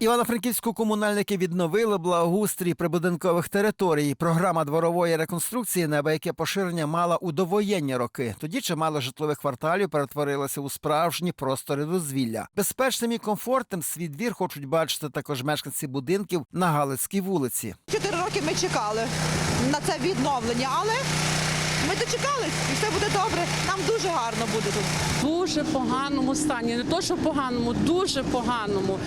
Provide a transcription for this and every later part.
Івано-Франківську комунальники відновили благоустрій прибудинкових територій. Програма дворової реконструкції неабияке поширення мала у довоєнні роки. Тоді чимало житлових кварталів перетворилося у справжні простори дозвілля. Безпечним і комфортним свій двір хочуть бачити також мешканці будинків на Галицькій вулиці. Чотири роки ми чекали на це відновлення, але ми дочекались і все буде добре. Нам дуже гарно буде тут. дуже поганому стані. Не то, що поганому, дуже поганому.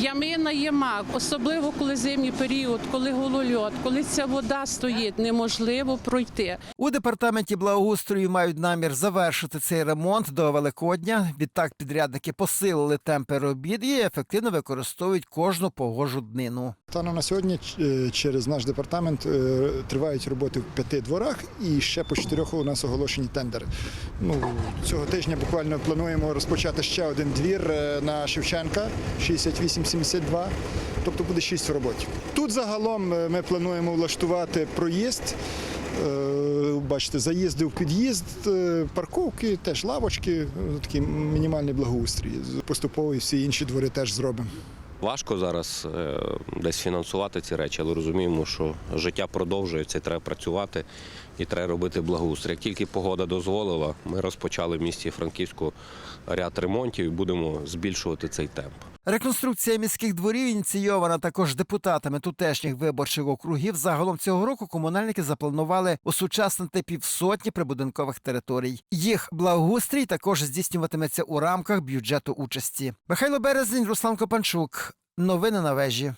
Ями на ямах, особливо коли зимній період, коли голольот, коли ця вода стоїть, неможливо пройти. У департаменті благоустрою мають намір завершити цей ремонт до Великодня. Відтак підрядники посилили темпи робіт і ефективно використовують кожну погожу днину. Станом на сьогодні е, через наш департамент е, тривають роботи в п'яти дворах і ще по чотирьох у нас оголошені тендери. Ну, цього тижня буквально плануємо розпочати ще один двір е, на Шевченка 6872, тобто буде шість в роботі. Тут загалом е, ми плануємо влаштувати проїзд. Е, Бачите, заїзди в під'їзд, парковки, теж лавочки, такий мінімальний благоустрій. Поступово і всі інші двори теж зробимо. Важко зараз е, десь фінансувати ці речі, але розуміємо, що життя продовжується, і треба працювати і треба робити благоустрій. Як тільки погода дозволила, ми розпочали в місті Франківську ряд ремонтів і будемо збільшувати цей темп. Реконструкція міських дворів ініційована також депутатами тутешніх виборчих округів. Загалом цього року комунальники запланували осучаснити півсотні прибудинкових територій. Їх благоустрій також здійснюватиметься у рамках бюджету участі. Михайло Березень, Руслан Копанчук. Новини на вежі.